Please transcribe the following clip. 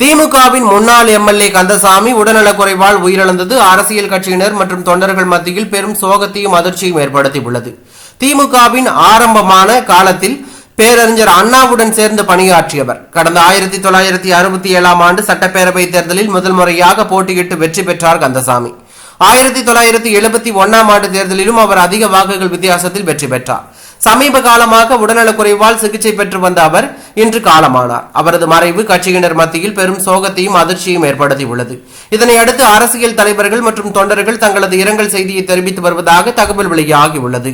திமுகவின் முன்னாள் எம்எல்ஏ கந்தசாமி உடல்நலக்குறைவால் உயிரிழந்தது அரசியல் கட்சியினர் மற்றும் தொண்டர்கள் மத்தியில் பெரும் சோகத்தையும் அதிர்ச்சியும் ஏற்படுத்தியுள்ளது. திமுகவின் ஆரம்பமான காலத்தில் பேரறிஞர் அண்ணாவுடன் சேர்ந்து பணியாற்றியவர். கடந்த ஆயிரத்தி தொள்ளாயிரத்தி அறுபத்தி ஏழாம் ஆண்டு சட்டப்பேரவை தேர்தலில் முதல் முறையாக போட்டியிட்டு வெற்றி பெற்றார் கந்தசாமி. ஆயிரத்தி தொள்ளாயிரத்தி எழுபத்தி ஒன்னாம் ஆண்டு தேர்தலிலும் அவர் அதிக வாக்குகள் வித்தியாசத்தில் வெற்றி பெற்றார். சமீப காலமாக உடல்நலக்குறைவால் சிகிச்சை பெற்று வந்த அவர் இன்று காலமானார். அவரது மறைவு கட்சியினர் மத்தியில் பெரும் சோகத்தையும் அதிர்ச்சியும் ஏற்படுத்தியுள்ளது. இதனையடுத்து அரசியல் தலைவர்கள் மற்றும் தொண்டர்கள் தங்களது இரங்கல் செய்தியை தெரிவித்து வருவதாக தகவல் வெளியாகியுள்ளது.